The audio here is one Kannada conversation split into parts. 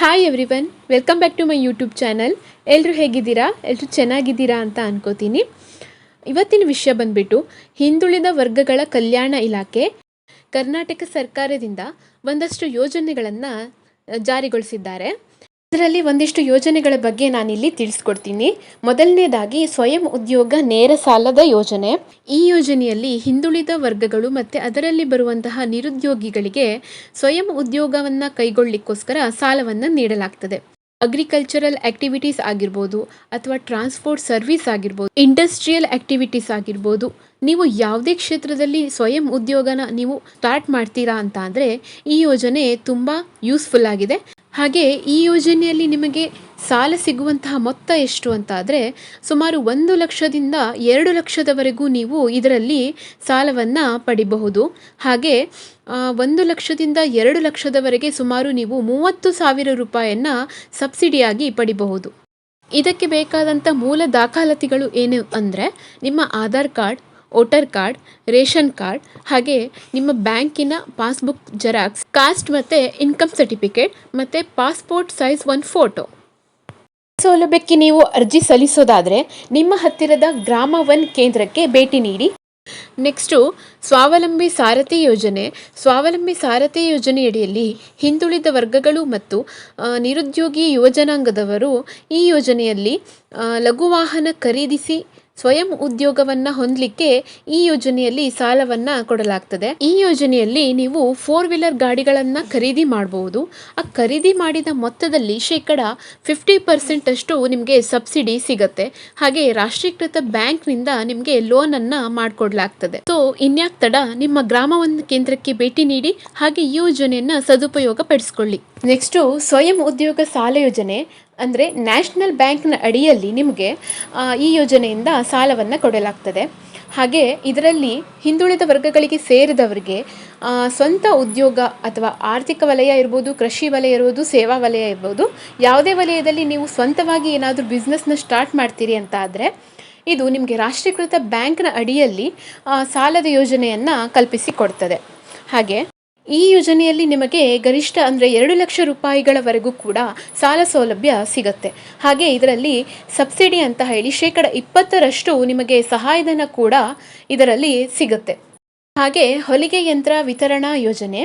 Hi everyone welcome back to my YouTube channel ಎಲ್ಲರೂ ಹೇಗಿದ್ದೀರಾ? ಎಲ್ಲರೂ ಚೆನ್ನಾಗಿದ್ದೀರಾ ಅಂತ ಅನ್ಕೋತೀನಿ. ಇವತ್ತಿನ ವಿಷಯ ಬಂದ್ಬಿಟ್ಟು, ಹಿಂದುಳಿದ ವರ್ಗಗಳ ಕಲ್ಯಾಣ ಇಲಾಖೆ, ಕರ್ನಾಟಕ ಸರ್ಕಾರದಿಂದ ಒಂದಷ್ಟು ಯೋಜನೆಗಳನ್ನು ಜಾರಿಗೊಳಿಸಿದ್ದಾರೆ. ಅದರಲ್ಲಿ ಒಂದಿಷ್ಟು ಯೋಜನೆಗಳ ಬಗ್ಗೆ ನಾನಿಲ್ಲಿ ತಿಳಿಸ್ಕೊಡ್ತೀನಿ. ಮೊದಲನೇದಾಗಿ ಸ್ವಯಂ ಉದ್ಯೋಗ ನೇರ ಸಾಲದ ಯೋಜನೆ. ಈ ಯೋಜನೆಯಲ್ಲಿ ಹಿಂದುಳಿದ ವರ್ಗಗಳು ಮತ್ತು ಅದರಲ್ಲಿ ಬರುವಂತಹ ನಿರುದ್ಯೋಗಿಗಳಿಗೆ ಸ್ವಯಂ ಉದ್ಯೋಗವನ್ನು ಕೈಗೊಳ್ಳಿಕ್ಕೋಸ್ಕರ ಸಾಲವನ್ನು ನೀಡಲಾಗ್ತದೆ. ಅಗ್ರಿಕಲ್ಚರಲ್ ಆಕ್ಟಿವಿಟೀಸ್ ಆಗಿರ್ಬೋದು ಅಥವಾ ಟ್ರಾನ್ಸ್ಪೋರ್ಟ್ ಸರ್ವಿಸ್ ಆಗಿರ್ಬೋದು, ಇಂಡಸ್ಟ್ರಿಯಲ್ ಆಕ್ಟಿವಿಟೀಸ್ ಆಗಿರ್ಬೋದು. ನೀವು ಯಾವುದೇ ಕ್ಷೇತ್ರದಲ್ಲಿ ಸ್ವಯಂ ಉದ್ಯೋಗನ ನೀವು ಸ್ಟಾರ್ಟ್ ಮಾಡ್ತೀರಾ ಅಂತ ಅಂದರೆ ಈ ಯೋಜನೆ ತುಂಬ ಯೂಸ್ಫುಲ್ ಆಗಿದೆ. ಹಾಗೆ ಈ ಯೋಜನೆಯಲ್ಲಿ ನಿಮಗೆ ಸಾಲ ಸಿಗುವಂತಹ ಮೊತ್ತ ಎಷ್ಟು ಅಂತ ಆದರೆ ಸುಮಾರು ಒಂದು ಲಕ್ಷದಿಂದ ಎರಡು ಲಕ್ಷದವರೆಗೂ ನೀವು ಇದರಲ್ಲಿ ಸಾಲವನ್ನು ಪಡಿಬಹುದು. ಹಾಗೆ ಒಂದು ಲಕ್ಷದಿಂದ ಎರಡು ಲಕ್ಷದವರೆಗೆ ಸುಮಾರು ನೀವು ಮೂವತ್ತು ಸಾವಿರ ರೂಪಾಯಿಯನ್ನು ಸಬ್ಸಿಡಿಯಾಗಿ ಪಡಿಬಹುದು. ಇದಕ್ಕೆ ಬೇಕಾದಂಥ ಮೂಲ ದಾಖಲಾತಿಗಳು ಏನು ಅಂದರೆ ನಿಮ್ಮ Aadhaar card voter card, ration card, ಹಾಗೆ ನಿಮ್ಮ ಬ್ಯಾಂಕಿನ ಪಾಸ್ಬುಕ್ ಜೆರಾಕ್ಸ್, ಕಾಸ್ಟ್ ಮತ್ತು ಇನ್ಕಮ್ ಸರ್ಟಿಫಿಕೇಟ್ ಮತ್ತು ಪಾಸ್ಪೋರ್ಟ್ ಸೈಜ್ ಒಂದು ಫೋಟೋ. ಸೌಲಭ್ಯಕ್ಕೆ ನೀವು ಅರ್ಜಿ ಸಲ್ಲಿಸೋದಾದರೆ ನಿಮ್ಮ ಹತ್ತಿರದ ಗ್ರಾಮ ಒನ್ ಕೇಂದ್ರಕ್ಕೆ ಭೇಟಿ ನೀಡಿ. ನೆಕ್ಸ್ಟು, ಸ್ವಾವಲಂಬಿ ಸಾರಥಿ ಯೋಜನೆ. ಸ್ವಾವಲಂಬಿ ಸಾರಥಿ ಯೋಜನೆಯಡಿಯಲ್ಲಿ ಹಿಂದುಳಿದ ವರ್ಗಗಳು ಮತ್ತು ನಿರುದ್ಯೋಗಿ ಯುವಜನಾಂಗದವರು ಈ ಯೋಜನೆಯಲ್ಲಿ ಲಘು ವಾಹನ ಖರೀದಿಸಿ ಸ್ವಯಂ ಉದ್ಯೋಗವನ್ನ ಹೊಂದಲಿಕ್ಕೆ ಈ ಯೋಜನೆಯಲ್ಲಿ ಸಾಲವನ್ನ ಕೊಡಲಾಗ್ತದೆ. ಈ ಯೋಜನೆಯಲ್ಲಿ ನೀವು ಫೋರ್ ವೀಲರ್ ಗಾಡಿಗಳನ್ನ ಖರೀದಿ ಮಾಡಬಹುದು ಆ ಖರೀದಿ ಮಾಡಿದ ಮೊತ್ತದಲ್ಲಿ ಶೇಕಡ ಫಿಫ್ಟಿ ಪರ್ಸೆಂಟ್ ಅಷ್ಟು ನಿಮಗೆ ಸಬ್ಸಿಡಿ ಸಿಗತ್ತೆ. ಹಾಗೆ ರಾಷ್ಟ್ರೀಕೃತ ಬ್ಯಾಂಕ್ನಿಂದ ನಿಮಗೆ ಲೋನನ್ನು ಮಾಡಿಕೊಡ್ಲಾಗ್ತದೆ. ಸೊ ಇನ್ಯಾಕ್ ತಡ ನಿಮ್ಮ ಗ್ರಾಮ ಒಂದು ಕೇಂದ್ರಕ್ಕೆ ಭೇಟಿ ನೀಡಿ, ಹಾಗೆ ಈ ಯೋಜನೆಯನ್ನ ಸದುಪಯೋಗ ಪಡಿಸ್ಕೊಳ್ಳಿ. ನೆಕ್ಸ್ಟು ಸ್ವಯಂ ಉದ್ಯೋಗ ಸಾಲ ಯೋಜನೆ. ಅಂದರೆ ನ್ಯಾಷನಲ್ ಬ್ಯಾಂಕ್ನ ಅಡಿಯಲ್ಲಿ ನಿಮಗೆ ಈ ಯೋಜನೆಯಿಂದ ಸಾಲವನ್ನು ಕೊಡಲಾಗ್ತದೆ. ಹಾಗೆ ಇದರಲ್ಲಿ ಹಿಂದುಳಿದ ವರ್ಗಗಳಿಗೆ ಸೇರಿದವರಿಗೆ ಸ್ವಂತ ಉದ್ಯೋಗ ಅಥವಾ ಆರ್ಥಿಕ ವಲಯ ಇರ್ಬೋದು, ಕೃಷಿ ವಲಯ ಇರ್ಬೋದು, ಸೇವಾ ವಲಯ ಇರ್ಬೋದು, ಯಾವುದೇ ವಲಯದಲ್ಲಿ ನೀವು ಸ್ವಂತವಾಗಿ ಏನಾದರೂ ಬಿಸ್ನೆಸ್ನ ಸ್ಟಾರ್ಟ್ ಮಾಡ್ತೀರಿ ಅಂತ ಆದರೆ, ಇದು ನಿಮಗೆ ರಾಷ್ಟ್ರೀಕೃತ ಬ್ಯಾಂಕ್ನ ಅಡಿಯಲ್ಲಿ ಸಾಲದ ಯೋಜನೆಯನ್ನು ಕಲ್ಪಿಸಿಕೊಡ್ತದೆ ಹಾಗೆ ಈ ಯೋಜನೆಯಲ್ಲಿ ನಿಮಗೆ ಗರಿಷ್ಠ ಅಂದರೆ ಎರಡು ಲಕ್ಷ ರೂಪಾಯಿಗಳವರೆಗೂ ಕೂಡ ಸಾಲ ಸೌಲಭ್ಯ ಸಿಗುತ್ತೆ. ಹಾಗೆ ಇದರಲ್ಲಿ ಸಬ್ಸಿಡಿ ಅಂತ ಹೇಳಿ ಶೇಕಡ ಇಪ್ಪತ್ತರಷ್ಟು ನಿಮಗೆ ಸಹಾಯಧನ ಕೂಡ ಇದರಲ್ಲಿ ಸಿಗುತ್ತೆ. ಹಾಗೆ ಹೊಲಿಗೆ ಯಂತ್ರ ವಿತರಣಾ ಯೋಜನೆ.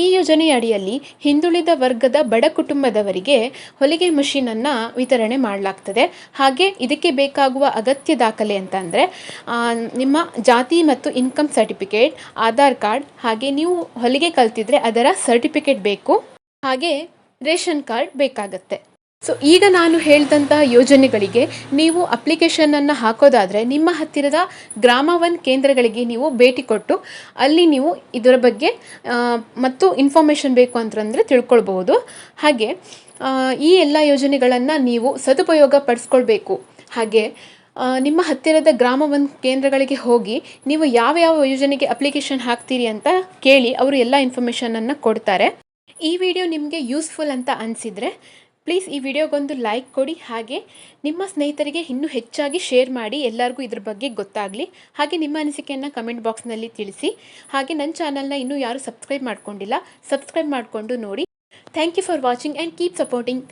ಈ ಯೋಜನೆಯ ಅಡಿಯಲ್ಲಿ ಹಿಂದುಳಿದ ವರ್ಗದ ಬಡ ಕುಟುಂಬದವರಿಗೆ ಹೊಲಿಗೆ ಮಷೀನನ್ನು ವಿತರಣೆ ಮಾಡಲಾಗ್ತದೆ. ಹಾಗೆ ಇದಕ್ಕೆ ಬೇಕಾಗುವ ಅಗತ್ಯ ದಾಖಲೆ ಅಂತ ಅಂದರೆ ನಿಮ್ಮ ಜಾತಿ ಮತ್ತು ಇನ್ಕಮ್ ಸರ್ಟಿಫಿಕೇಟ್ ಆಧಾರ್ ಕಾರ್ಡ್, ಹಾಗೆ ನೀವು ಹೊಲಿಗೆ ಕಲ್ತಿದ್ರೆ ಅದರ ಸರ್ಟಿಫಿಕೇಟ್ ಬೇಕು. ಹಾಗೆ ರೇಷನ್ ಕಾರ್ಡ್ ಬೇಕಾಗತ್ತೆ. ಸೊ ಈಗ ನಾನು ಹೇಳಿದಂತಹ ಯೋಜನೆಗಳಿಗೆ ನೀವು ಅಪ್ಲಿಕೇಶನನ್ನು ಹಾಕೋದಾದರೆ ನಿಮ್ಮ ಹತ್ತಿರದ ಗ್ರಾಮ ಒನ್ ಕೇಂದ್ರಗಳಿಗೆ ನೀವು ಭೇಟಿ ಕೊಟ್ಟು ಅಲ್ಲಿ ನೀವು ಇದರ ಬಗ್ಗೆ ಮತ್ತು ಇನ್ಫಾರ್ಮೇಷನ್ ಬೇಕು ಅಂತಂದರೆ ತಿಳ್ಕೊಳ್ಬಹುದು. ಹಾಗೆ ಈ ಎಲ್ಲ ಯೋಜನೆಗಳನ್ನು ನೀವು ಸದುಪಯೋಗ ಪಡಿಸ್ಕೊಳ್ಬೇಕು. ಹಾಗೆ ನಿಮ್ಮ ಹತ್ತಿರದ ಗ್ರಾಮ ಒನ್ ಕೇಂದ್ರಗಳಿಗೆ ಹೋಗಿ ನೀವು ಯಾವ ಯಾವ ಯೋಜನೆಗೆ ಅಪ್ಲಿಕೇಶನ್ ಹಾಕ್ತೀರಿ ಅಂತ ಕೇಳಿ ಅವರು ಎಲ್ಲ ಇನ್ಫಾರ್ಮೇಷನನ್ನು ಕೊಡ್ತಾರೆ. ಈ ವಿಡಿಯೋ ನಿಮಗೆ ಯೂಸ್ಫುಲ್ ಅಂತ ಅನಿಸಿದರೆ ಪ್ಲೀಸ್ ಈ ವಿಡಿಯೋಗೊಂದು ಲೈಕ್ ಕೊಡಿ, ಹಾಗೆ ನಿಮ್ಮ ಸ್ನೇಹಿತರಿಗೆ ಇನ್ನೂ ಹೆಚ್ಚಾಗಿ ಶೇರ್ ಮಾಡಿ, ಎಲ್ಲರಿಗೂ ಇದ್ರ ಬಗ್ಗೆ ಗೊತ್ತಾಗಲಿ. ಹಾಗೆ ನಿಮ್ಮ ಅನಿಸಿಕೆಯನ್ನು ಕಮೆಂಟ್ ಬಾಕ್ಸ್ನಲ್ಲಿ ತಿಳಿಸಿ. ಹಾಗೆ ನನ್ನ ಚಾನಲ್ನ ಇನ್ನೂ ಯಾರು ಸಬ್ಸ್ಕ್ರೈಬ್ ಮಾಡ್ಕೊಂಡಿಲ್ಲ, ಸಬ್ಸ್ಕ್ರೈಬ್ ಮಾಡಿಕೊಂಡು ನೋಡಿ. Thank you for watching and keep supporting